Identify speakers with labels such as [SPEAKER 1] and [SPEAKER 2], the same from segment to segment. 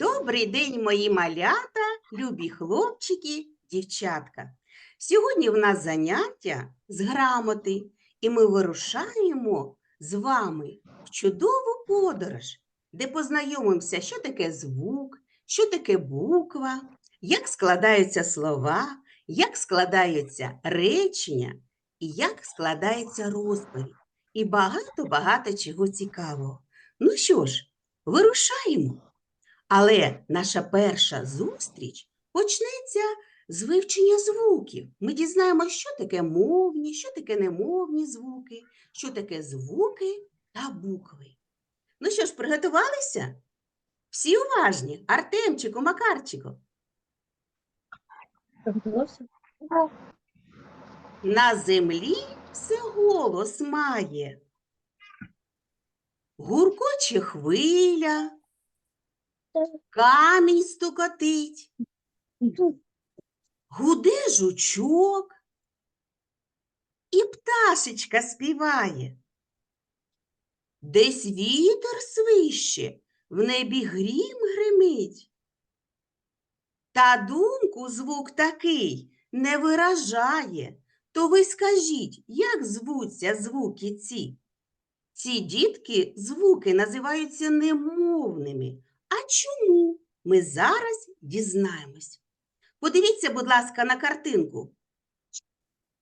[SPEAKER 1] Добрий день, мої малята, любі хлопчики, дівчатка. Сьогодні в нас заняття з грамоти, і ми вирушаємо з вами в чудову подорож, де познайомимося, що таке звук, що таке буква, як складаються слова, як складаються речення і як складається розповідь. І багато-багато чого цікавого. Ну що ж, вирушаємо. Але наша перша зустріч почнеться з вивчення звуків. Ми дізнаємося, що таке мовні, що таке немовні звуки, що таке звуки та букви. Ну що ж, приготувалися? Всі уважні, Артемчику, Макарчику. На землі все голос має. Гуркоче хвиля, камінь стукотить, гуде жучок, і пташечка співає. Десь вітер свище, в небі грім гримить. Та думку звук такий не виражає. То ви скажіть, як звуться звуки ці? Ці дітки звуки називаються немовними. А чому? Ми зараз дізнаємось. Подивіться, будь ласка, на картинку.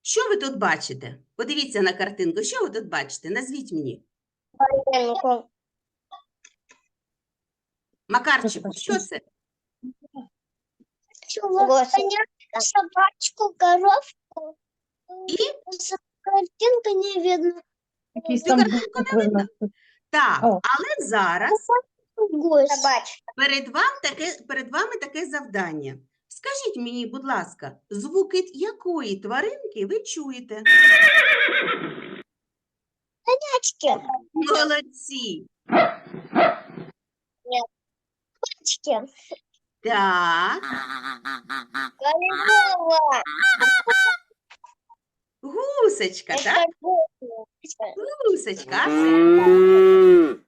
[SPEAKER 1] Що ви тут бачите? Подивіться на картинку. Що ви тут бачите? Назвіть мені. Макарчику, що це?
[SPEAKER 2] собачку, коровку.
[SPEAKER 1] І?
[SPEAKER 2] За картинкой не видно.
[SPEAKER 1] Цю
[SPEAKER 3] там
[SPEAKER 1] картинку не видно? Так,
[SPEAKER 3] О.
[SPEAKER 1] але зараз.
[SPEAKER 2] Собачка.
[SPEAKER 1] перед, вам таке, перед вами таке завдання. Скажіть мені, будь ласка, звуки якої тваринки ви чуєте?
[SPEAKER 2] Собачки.
[SPEAKER 1] Молодці!
[SPEAKER 2] Собачки.
[SPEAKER 1] Так,
[SPEAKER 2] Корова.
[SPEAKER 1] гусечка, так? Гусечка. а це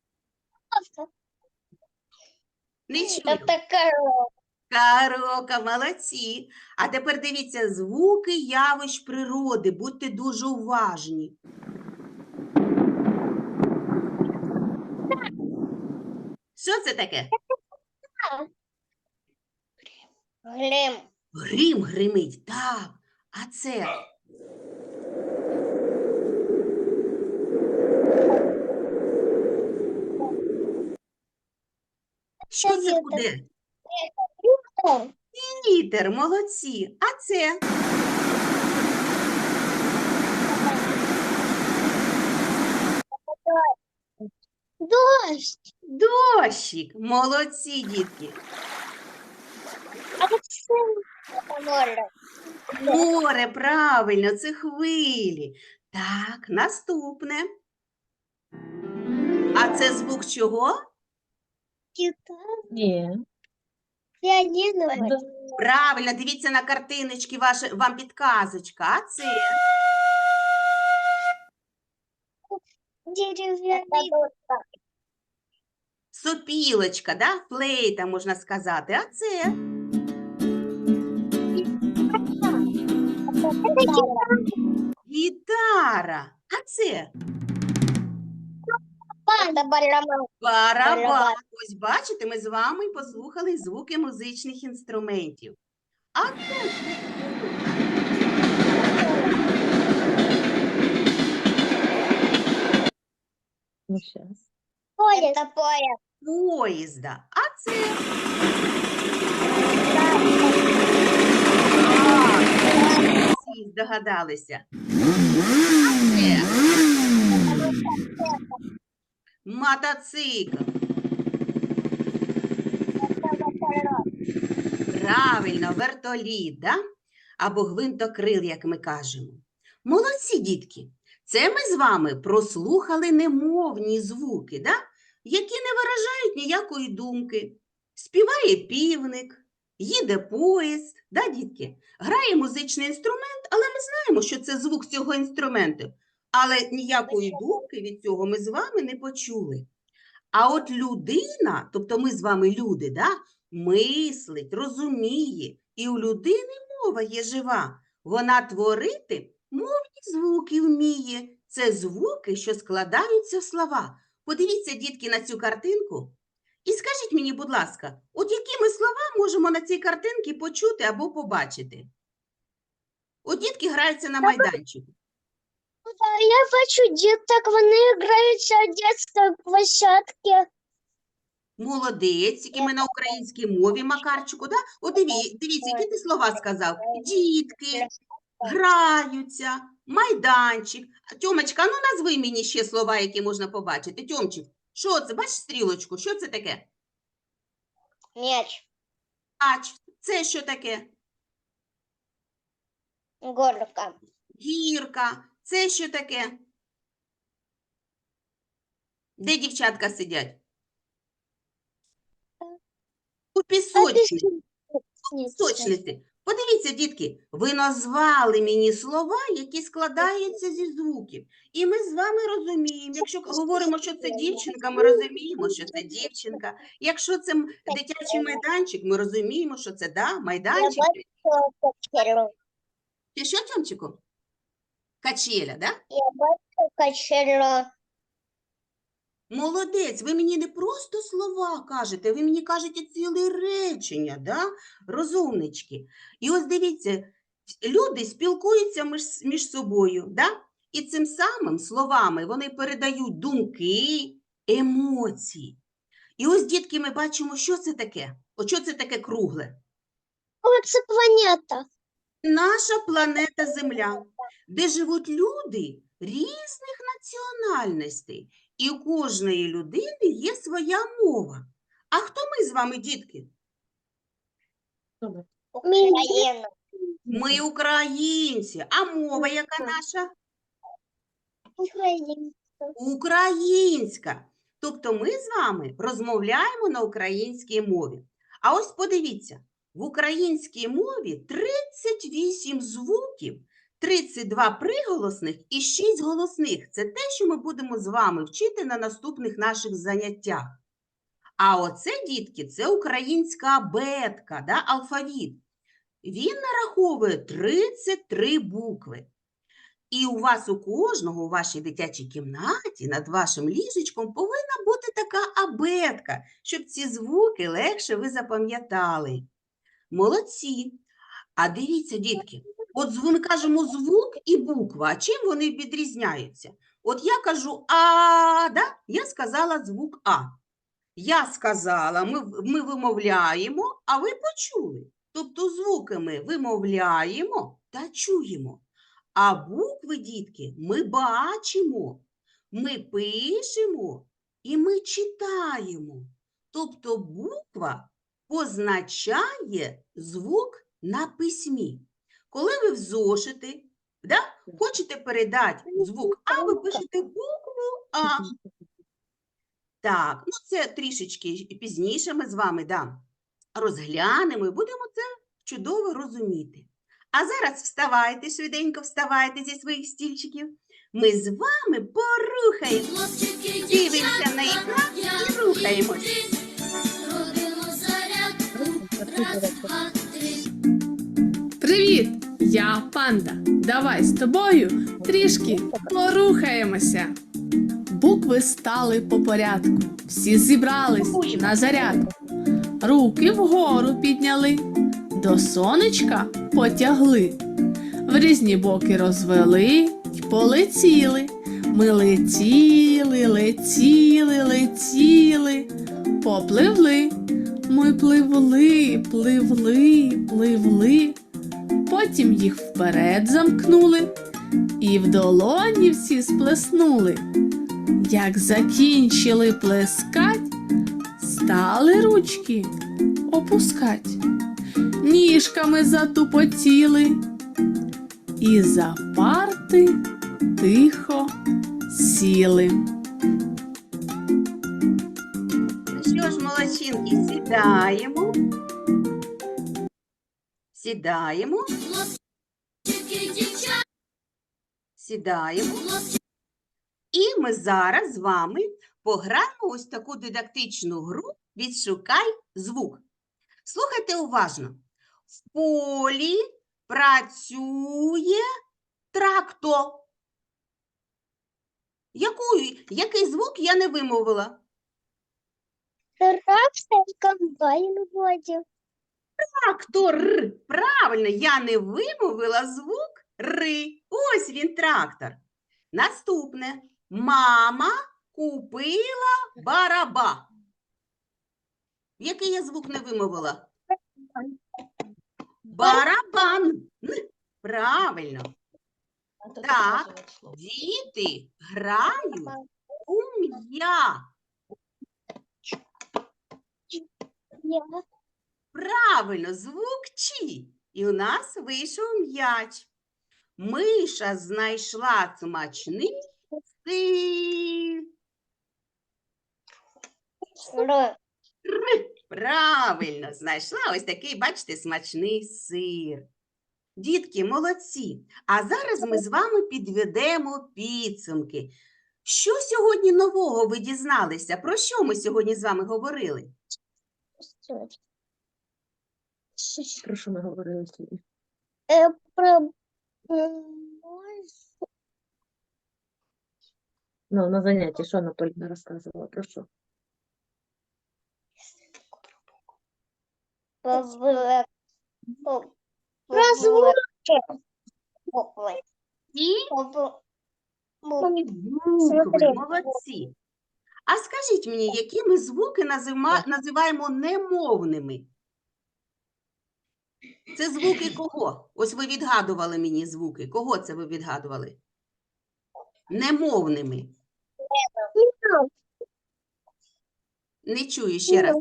[SPEAKER 1] Не чую.
[SPEAKER 2] Это корова.
[SPEAKER 1] Карока, молодці. А тепер дивіться звуки явищ природи. Будьте дуже уважні. Що це таке?
[SPEAKER 2] Глим.
[SPEAKER 1] Грім гримить. Так. А це? Що це буде? Вітер, молодці. А це?
[SPEAKER 2] Дождь.
[SPEAKER 1] Дощик. Молодці, дітки.
[SPEAKER 2] А это море.
[SPEAKER 1] Море, правильно, це хвилі. Так, наступне. А це звук чого?
[SPEAKER 2] Гитара.
[SPEAKER 3] Ні.
[SPEAKER 2] Пианино.
[SPEAKER 3] Да.
[SPEAKER 1] Правильно, дивіться на картиночки, ваше, вам підказочка. А це
[SPEAKER 2] Деревянный.
[SPEAKER 1] сопілочка, да? флейта, можна сказати. А це
[SPEAKER 2] гитара.
[SPEAKER 1] гітара. А це
[SPEAKER 2] Барабан.
[SPEAKER 1] Ось бачите, ми з вами послухали звуки музичних інструментів. А це
[SPEAKER 3] Ну, щас.
[SPEAKER 1] Поїзда. А це всі здогадалися. А це мотоцикл. Правильно, вертоліт, да? або гвинтокрил, як ми кажемо. Молодці, дітки. Це ми з вами прослухали немовні звуки, да? які не виражають ніякої думки. Співає півник, їде поїзд, да, дітки? Грає музичний інструмент, але ми знаємо, що це звук цього інструменту. Але ніякої думки від цього ми з вами не почули. А от людина, тобто ми з вами люди, да, мислить, розуміє, і у людини мова є жива. Вона творити мовні звуки вміє. Це звуки, що складаються в слова. Подивіться, дітки, на цю картинку. І скажіть мені, будь ласка, от які ми слова можемо на цій картинці почути або побачити? От дітки граються на майданчику.
[SPEAKER 2] Я бачу діток, вони граються у дитячій площадці.
[SPEAKER 1] Молодець, які ми на українській мові, Макарчику, да? От диві, дивіться, які ти слова сказав? Дітки, граються, майданчик. Тьомочка, ну назви мені ще слова, які можна побачити. Тьомчик, що це? Бачиш стрілочку? Що це таке?
[SPEAKER 2] М'яч,
[SPEAKER 1] Ач, це що таке?
[SPEAKER 2] горка,
[SPEAKER 1] Гірка. Це що таке? Де дівчатка сидять? У пісочниці. Пісочниці. Подивіться, дітки, ви назвали мені слова, які складаються зі звуків. І ми з вами розуміємо. Якщо говоримо, що це дівчинка, ми розуміємо, що це дівчинка. Якщо це дитячий майданчик, ми розуміємо, що це да, майданчик. Ти що, Тьомчику? Качеля, да?
[SPEAKER 2] Я бачу качелю.
[SPEAKER 1] Молодець, ви мені не просто слова кажете, ви мені кажете ціле речення, да? розумнички. І ось дивіться, люди спілкуються між, між собою, да? і цим самим словами вони передають думки, емоції. І ось, дітки, ми бачимо, що це таке. От що це таке кругле?
[SPEAKER 2] О, це планета.
[SPEAKER 1] Наша планета Земля, де живуть люди різних національностей, і у кожної людини є своя мова. А хто ми з вами, дітки?
[SPEAKER 2] Україна.
[SPEAKER 1] Ми українці. А мова яка наша?
[SPEAKER 2] Україна.
[SPEAKER 1] Українська. Тобто ми з вами розмовляємо на українській мові. А ось подивіться, в українській мові 38 звуків, 32 приголосних і 6 голосних. Це те, що ми будемо з вами вчити на наступних наших заняттях. А оце, дітки, це українська абетка, да, алфавіт. Він нараховує 33 букви. І у вас у кожного у вашій дитячій кімнаті над вашим ліжечком повинна бути така абетка, щоб ці звуки легше ви запам'ятали. Молодці. А дивіться, дітки, от ми кажемо звук і буква. Чим вони відрізняються? От я кажу А, да? я сказала звук А. Я сказала, ми, ми вимовляємо, а ви почули. Тобто звуки ми вимовляємо та чуємо. А букви, дітки, ми бачимо, ми пишемо і ми читаємо. Тобто буква позначає звук на письмі. Коли ви в зошити, да, хочете передати звук А, ви пишете букву А. Так, ну це трішечки пізніше ми з вами да, розглянемо і будемо це чудово розуміти. А зараз вставайте, швиденько вставайте зі своїх стільчиків. Ми з вами порухаємо, дивимося на екран і рухаємось.
[SPEAKER 4] Привіт! Я панда. Давай з тобою трішки порухаємося. Букви стали по порядку. Всі зібрались на зарядку. Руки вгору підняли, до сонечка потягли. В різні боки розвели й полетіли. Ми летіли, летіли, летіли, попливли. Ми пливли, пливли, пливли. Потім їх вперед замкнули і в долоні всі сплеснули. Як закінчили плескать, стали ручки опускать, ніжками затупотіли, і за парти тихо сіли.
[SPEAKER 1] Ну що ж, молодчинки, сідаємо. Сідаємо. Сідаємо. І ми зараз з вами пограємо ось таку дидактичну гру «Відшукай звук». Слухайте уважно. В полі працює трактор. Яку, який звук я не вимовила?
[SPEAKER 2] Трактор комбайн водит.
[SPEAKER 1] Трактор. Правильно, я не вимовила звук ри. Ось він трактор. Наступне. Мама купила бараба. Який я звук не вимовила? Барабан. Правильно. Так. Діти грають у м'я. Правильно, звук чі. І у нас вийшов м'яч. Миша знайшла смачний сир. Правильно, знайшла ось такий, бачите, смачний сир. Дітки, молодці. А зараз ми з вами підведемо підсумки. Що сьогодні нового ви дізналися? Про що ми сьогодні з вами говорили?
[SPEAKER 3] Про що ми говорили сьогодні?
[SPEAKER 2] Э, про
[SPEAKER 3] Ну, на занятті, що Анатоліна розказувала, про що?
[SPEAKER 2] Про звуки.
[SPEAKER 1] І молодці. А скажіть мені, які ми звуки назима- називаємо немовними? Це звуки кого? Ось ви відгадували мені звуки. Кого це ви відгадували? Немовними.
[SPEAKER 2] Мяу.
[SPEAKER 1] Не чую ще раз.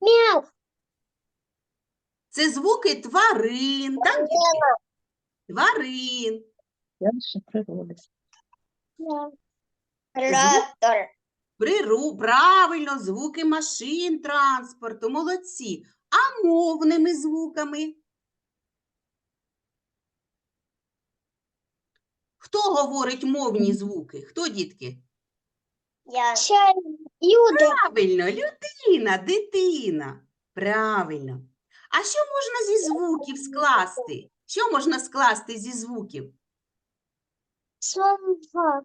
[SPEAKER 2] Мяу.
[SPEAKER 1] Це звуки тварин, так? дітки? Тварин.
[SPEAKER 3] Я ще природи.
[SPEAKER 2] Трактор.
[SPEAKER 1] Приру, правильно, звуки машин, транспорту, молодці. А мовними звуками? Хто говорить мовні звуки? Хто, дітки?
[SPEAKER 2] Я.
[SPEAKER 1] Правильно, людина, дитина. Правильно. А що можна зі звуків скласти? Що можна скласти зі звуків?
[SPEAKER 2] Слова.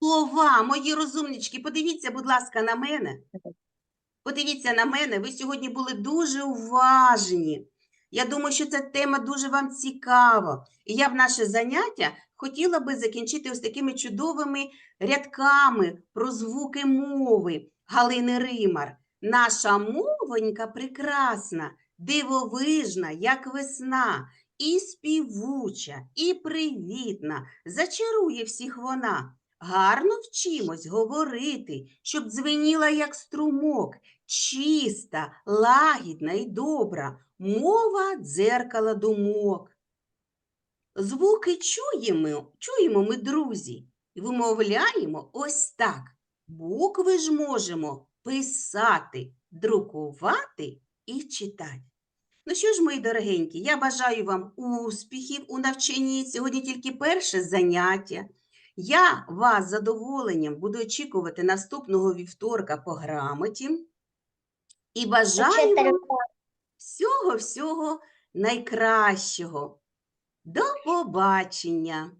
[SPEAKER 1] Слова, мої розумнички, подивіться, будь ласка, на мене. Подивіться на мене, ви сьогодні були дуже уважні. Я думаю, що ця тема дуже вам цікава. І я в наше заняття хотіла би закінчити ось такими чудовими рядками про звуки мови Галини Римар. Наша мовонька прекрасна, дивовижна, як весна, і співуча, і привітна, зачарує всіх вона. Гарно вчимось говорити, щоб дзвеніла, як струмок, чиста, лагідна і добра, мова дзеркала думок. Звуки чуємо, чуємо ми, друзі, і вимовляємо ось так. Букви ж можемо писати, друкувати і читати. Ну що ж, мої дорогенькі, я бажаю вам успіхів у навчанні. Сьогодні тільки перше заняття. Я вас з задоволенням буду очікувати наступного вівторка по грамоті. І бажаю всього-всього найкращого. До побачення!